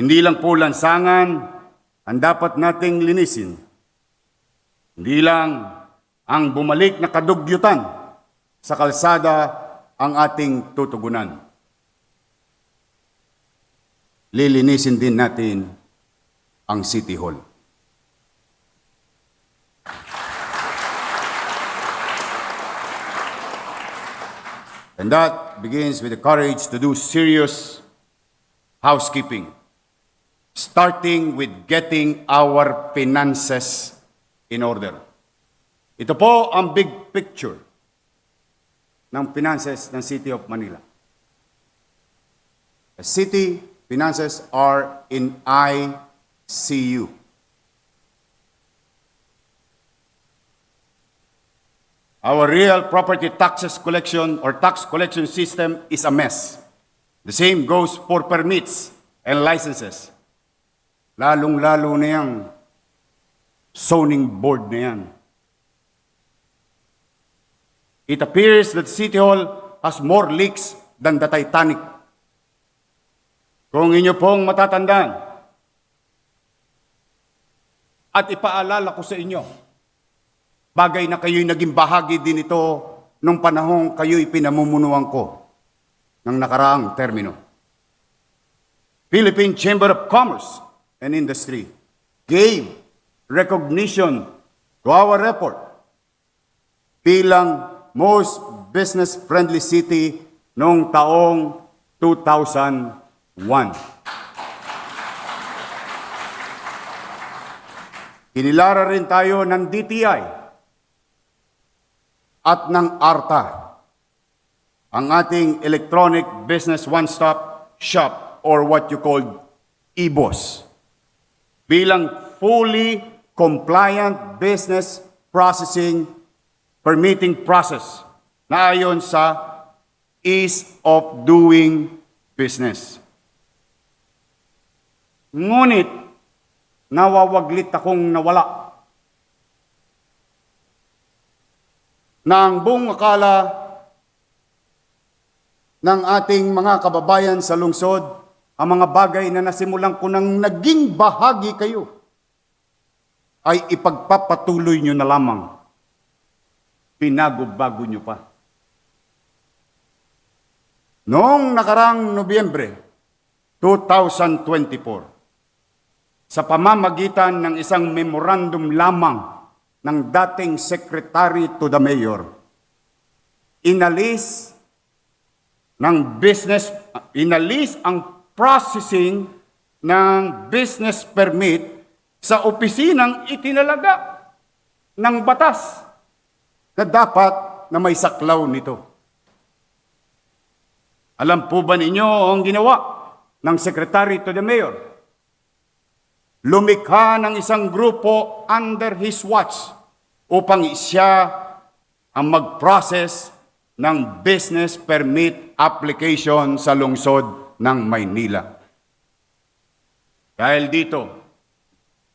Hindi lang po lansangan ang dapat nating linisin. Hindi lang ang bumalik na kadugyutan sa kalsada ang ating tutugunan. Lilinisin din natin ang City Hall. And that begins with the courage to do serious housekeeping, starting with getting our finances in order. Ito po ang big picture ng finances ng City of Manila. The city finances are in ICU. Our real property taxes collection or tax collection system is a mess. The same goes for permits and licenses. Lalong-lalo na yung zoning board na yan. It appears that City Hall has more leaks than the Titanic. Kung inyo pong matatandaan, at ipaalala ko sa inyo, bagay na kayo'y naging bahagi din ito nung panahong kayo'y pinamumunuan ko ng nakaraang termino. Philippine Chamber of Commerce and Industry. Gave recognition. To our effort bilang most business-friendly city noong taong 2001. Kinilara rin tayo ng DTI at ng ARTA, ang ating Electronic Business One-Stop Shop or what you call EBOS, bilang fully compliant business processing permitting process na ayon sa ease of doing business. Ngunit, nawawaglit akong nawala na buong akala ng ating mga kababayan sa lungsod, ang mga bagay na nasimulan ko nang naging bahagi kayo, ay ipagpapatuloy nyo na lamang. Pinago-bago nyo pa. Noong nakarang Nobyembre 2024, sa pamamagitan ng isang memorandum lamang ng dating Secretary to the Mayor, inalis ng business, inalis ang processing ng business permit sa opisinang itinalaga ng batas na dapat na may saklaw nito. Alam po ba ninyo ang ginawa ng Secretary to the Mayor? Lumikha ng isang grupo under his watch upang siya ang mag-process ng business permit application sa lungsod ng Maynila. Dahil dito,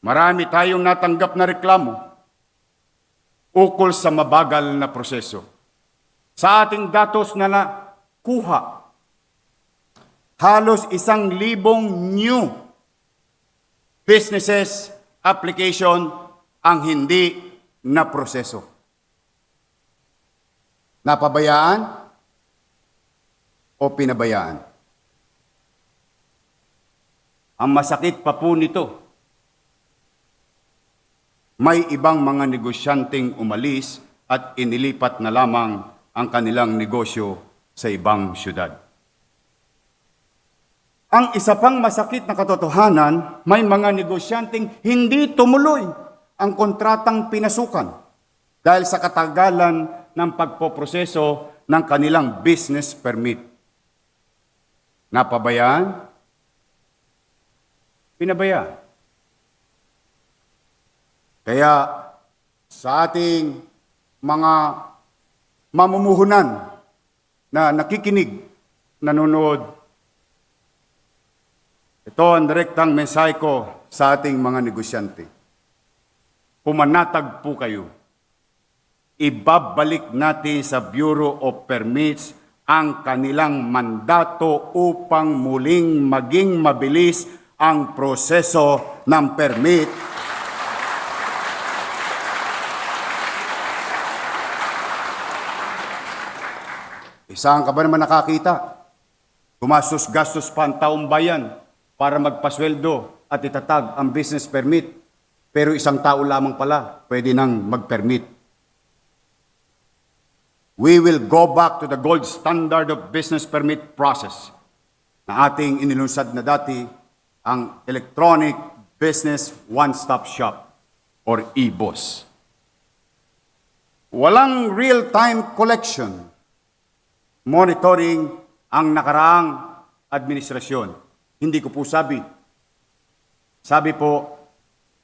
marami tayong natanggap na reklamo ukol sa mabagal na proseso. Sa ating datos na nakuha, halos isang libong new businesses application ang hindi na proseso. Napabayaan o pinabayaan? Ang masakit pa po nito, may ibang mga negosyanteng umalis at inilipat na lamang ang kanilang negosyo sa ibang syudad. Ang isa pang masakit na katotohanan, may mga negosyanteng hindi tumuloy ang kontratang pinasukan dahil sa katagalan ng pagpoproseso ng kanilang business permit. Napabayaan? Pinabayaan. Kaya sa ating mga mamumuhunan na nakikinig, nanonood, ito ang direktang mensahe ko sa ating mga negosyante. Pumanatag po kayo. Ibabalik natin sa Bureau of Permits ang kanilang mandato upang muling maging mabilis ang proseso ng permit Isaan ka ba naman nakakita? Gumastos-gastos pa ang taong bayan para magpasweldo at itatag ang business permit. Pero isang tao lamang pala pwede nang mag-permit. We will go back to the gold standard of business permit process na ating inilunsad na dati ang Electronic Business One-Stop Shop or EBOS. Walang real-time collection monitoring ang nakaraang administrasyon. Hindi ko po sabi. Sabi po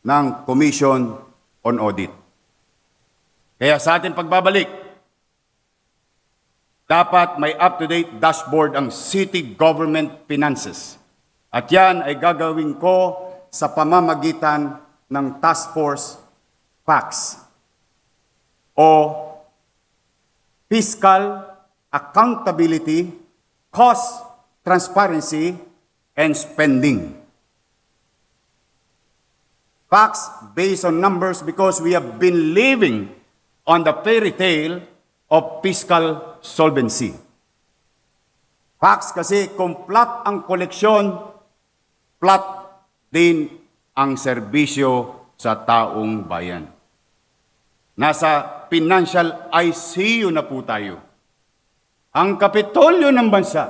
ng Commission on Audit. Kaya sa ating pagbabalik, dapat may up-to-date dashboard ang city government finances. At yan ay gagawin ko sa pamamagitan ng Task Force PACS o Fiscal accountability, cost, transparency, and spending. Facts based on numbers because we have been living on the fairy tale of fiscal solvency. Facts kasi kung flat ang koleksyon, flat din ang serbisyo sa taong bayan. Nasa financial ICU na po tayo ang kapitolyo ng bansa.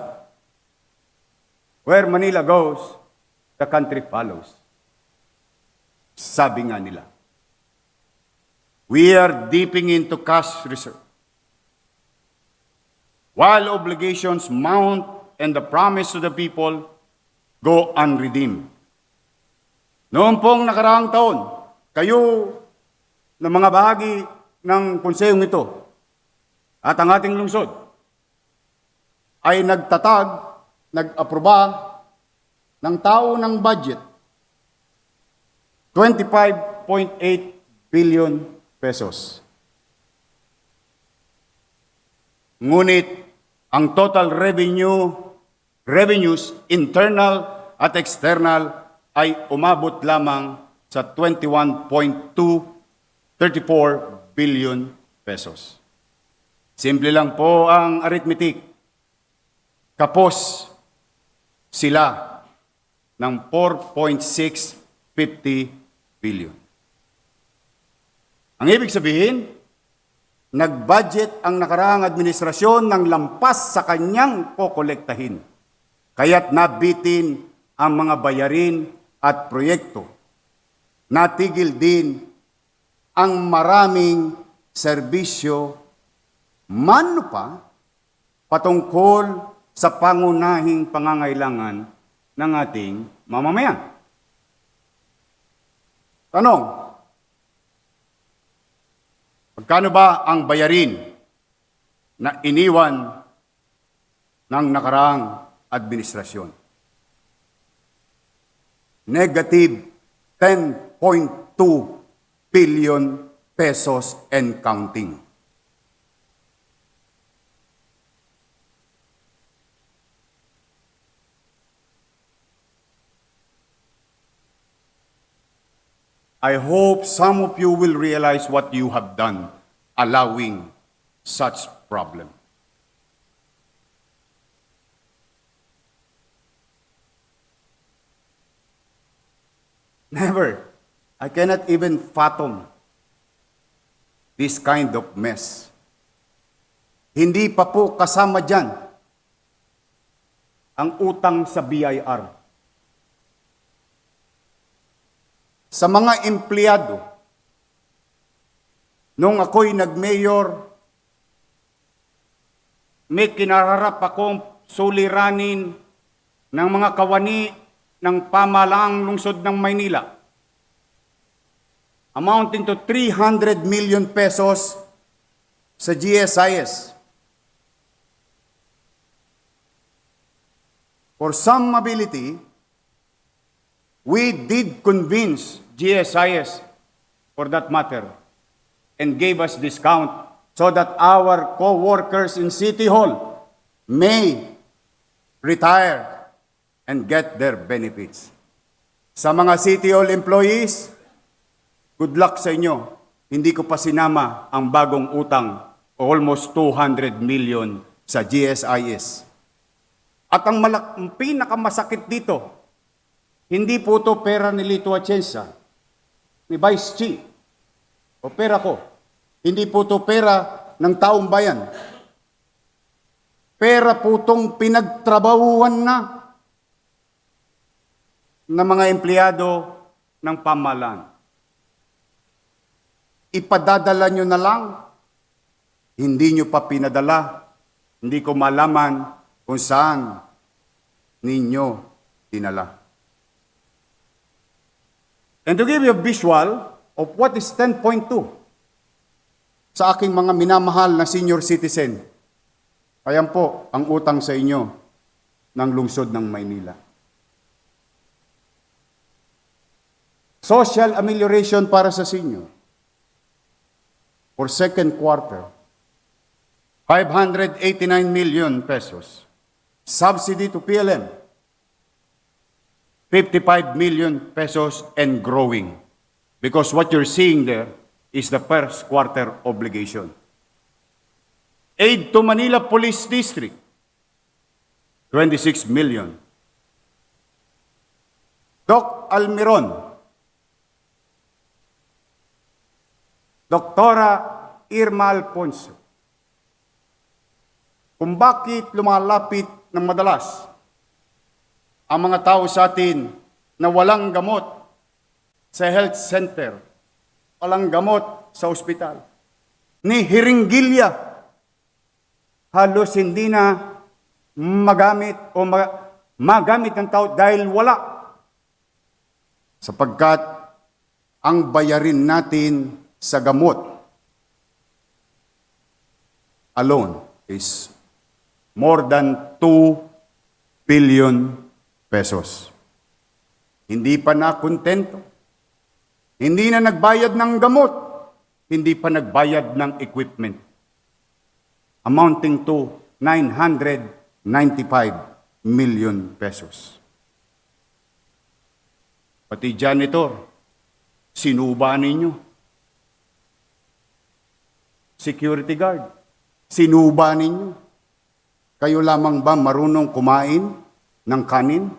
Where Manila goes, the country follows. Sabi nga nila. We are dipping into cash reserve. While obligations mount and the promise to the people go unredeemed. Noong pong nakaraang taon, kayo na mga bahagi ng konsehong ito at ang ating lungsod, ay nagtatag, nag-aproba ng tao ng budget 25.8 billion pesos. Ngunit ang total revenue revenues internal at external ay umabot lamang sa 21.234 billion pesos. Simple lang po ang arithmetic kapos sila ng 4.650 billion. Ang ibig sabihin, nag-budget ang nakaraang administrasyon ng lampas sa kanyang kokolektahin. Kaya't nabitin ang mga bayarin at proyekto. Natigil din ang maraming serbisyo mano pa patungkol sa pangunahing pangangailangan ng ating mamamayan. Tanong, magkano ba ang bayarin na iniwan ng nakaraang administrasyon? Negative 10.2 billion pesos and counting. I hope some of you will realize what you have done, allowing such problem. Never. I cannot even fathom this kind of mess. Hindi pa po kasama dyan ang utang sa BIR. sa mga empleyado. Nung ako'y nag-mayor, may kinararap akong suliranin ng mga kawani ng pamalaang lungsod ng Maynila. Amounting to 300 million pesos sa GSIS. For some ability, we did convince GSIS, for that matter, and gave us discount so that our co-workers in City Hall may retire and get their benefits. Sa mga City Hall employees, good luck sa inyo. Hindi ko pa sinama ang bagong utang, almost 200 million sa GSIS. At ang, malak- pinakamasakit dito, hindi po to pera ni Lito Atienza, ni Vice Chief, o pera ko. Hindi po to pera ng taong bayan. Pera po tong pinagtrabahuan na ng mga empleyado ng pamahalaan. Ipadadala nyo na lang, hindi nyo pa pinadala, hindi ko malaman kung saan ninyo dinala. And to give you a visual of what is 10.2 sa aking mga minamahal na senior citizen, ayan po ang utang sa inyo ng lungsod ng Maynila. Social amelioration para sa senior for second quarter, 589 million pesos. Subsidy to PLM, 55 million pesos and growing. Because what you're seeing there is the first quarter obligation. Aid to Manila Police District, 26 million. Doc Almiron, Doktora Irma Alfonso. Kung bakit lumalapit ng madalas ang mga tao sa atin na walang gamot sa health center, walang gamot sa ospital, ni Hiringgilya, halos hindi na magamit o ma- magamit ng tao dahil wala. Sapagkat ang bayarin natin sa gamot alone is more than 2 billion pesos. Hindi pa na kontento. Hindi na nagbayad ng gamot. Hindi pa nagbayad ng equipment. Amounting to 995 million pesos. Pati janitor, sinuba ninyo. Security guard, sinuba ninyo. Kayo lamang ba marunong kumain ng kanin?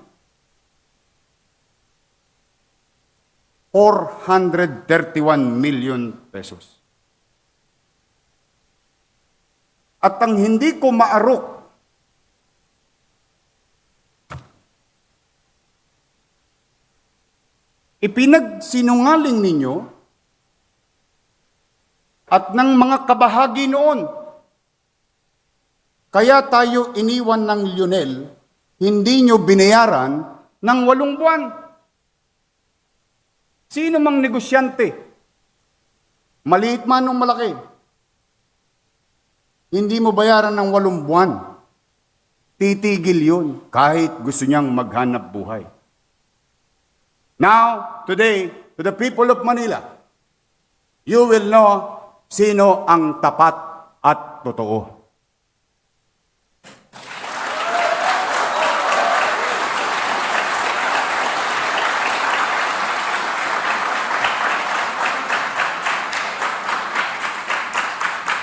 431 million pesos. At ang hindi ko maarok, ipinagsinungaling ninyo at ng mga kabahagi noon. Kaya tayo iniwan ng Lionel, hindi nyo binayaran ng walong buwan. Sino mang negosyante, maliit man o malaki, hindi mo bayaran ng walong buwan. Titigil yun kahit gusto niyang maghanap buhay. Now, today, to the people of Manila, you will know sino ang tapat at totoo.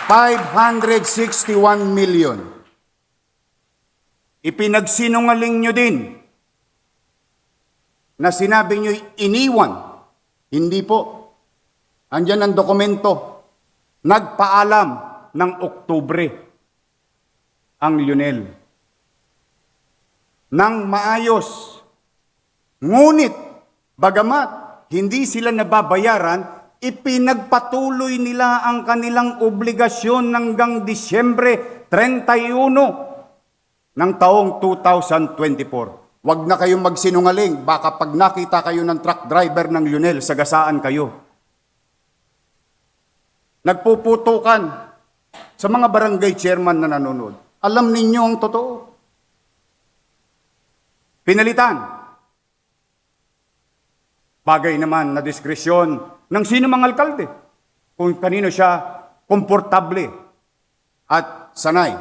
$561 million. Ipinagsinungaling nyo din na sinabi nyo iniwan. Hindi po. Andyan ang dokumento. Nagpaalam ng Oktubre ang Lionel. Nang maayos. Ngunit, bagamat hindi sila nababayaran, ipinagpatuloy nila ang kanilang obligasyon hanggang Disyembre 31 ng taong 2024. Huwag na kayong magsinungaling. Baka pag nakita kayo ng truck driver ng Lionel, sagasaan kayo. Nagpuputukan sa mga barangay chairman na nanonood. Alam ninyo ang totoo. Pinalitan. Bagay naman na diskresyon ng sino mang alkalde. Kung kanino siya komportable at sanay.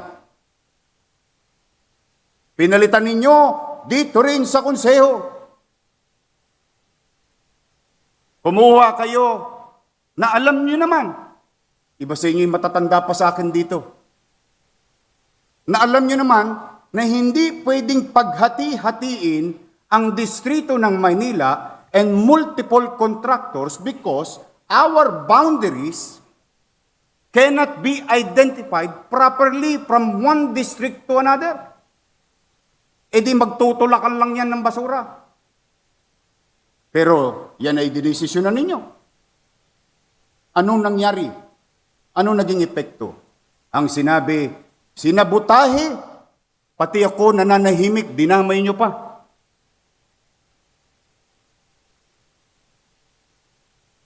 Pinalitan ninyo dito rin sa konseho. Kumuha kayo na alam nyo naman. Iba sa inyo yung matatanda pa sa akin dito. Na alam nyo naman na hindi pwedeng paghati-hatiin ang distrito ng Maynila and multiple contractors because our boundaries cannot be identified properly from one district to another. E di magtutulakan lang yan ng basura. Pero yan ay didesisyonan ninyo. Anong nangyari? Anong naging epekto? Ang sinabi, sinabutahe, pati ako nananahimik, dinamay nyo pa.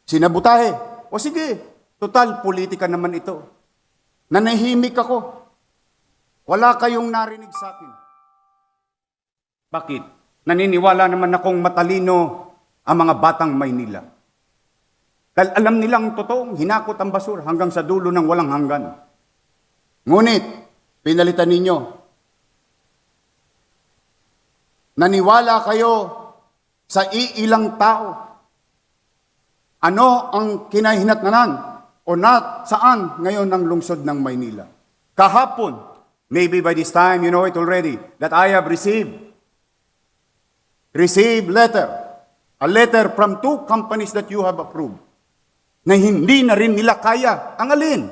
Sinabutahe. O sige, total politika naman ito. Nanahimik ako. Wala kayong narinig sa akin. Bakit? Naniniwala naman akong matalino ang mga batang Maynila. Dahil alam nilang totoong hinakot ang basura hanggang sa dulo ng walang hanggan. Ngunit, pinalitan ninyo. Naniwala kayo sa iilang tao. Ano ang kinahinatnanan o na saan ngayon ang lungsod ng Maynila? Kahapon, maybe by this time you know it already, that I have received receive letter, a letter from two companies that you have approved, na hindi na rin nila kaya. Ang alin?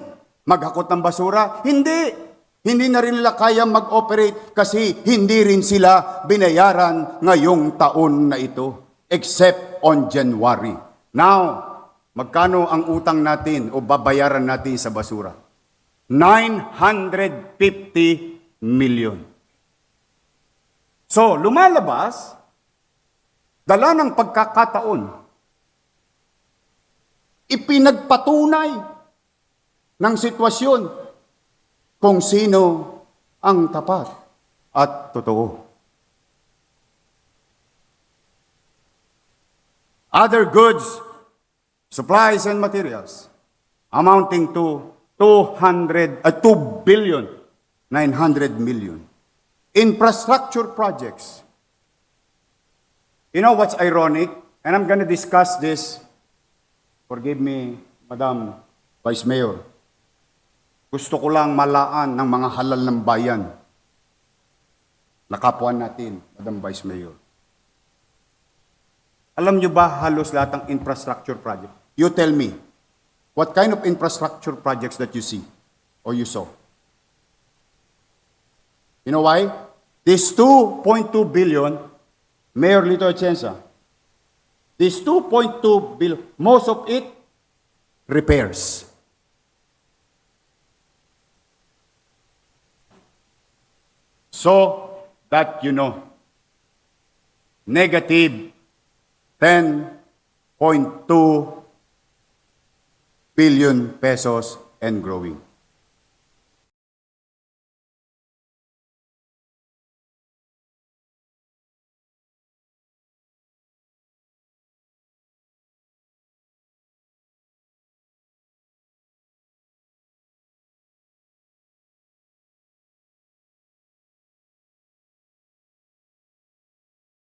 Maghakot ng basura? Hindi. Hindi na rin nila kaya mag-operate kasi hindi rin sila binayaran ngayong taon na ito, except on January. Now, magkano ang utang natin o babayaran natin sa basura? 950 million. So, lumalabas, dala ng pagkakataon, ipinagpatunay ng sitwasyon kung sino ang tapat at totoo. Other goods, supplies and materials amounting to 200 uh, 2 billion 900 million. Infrastructure projects You know what's ironic? And I'm going to discuss this. Forgive me, Madam Vice Mayor. Gusto ko lang malaan ng mga halal ng bayan. Nakapuan natin, Madam Vice Mayor. Alam nyo ba halos lahat ng infrastructure project? You tell me, what kind of infrastructure projects that you see or you saw? You know why? This 2.2 billion Mayor Lito Atienza, this 2.2 bill, most of it repairs. So that you know, negative 10.2 billion pesos and growing.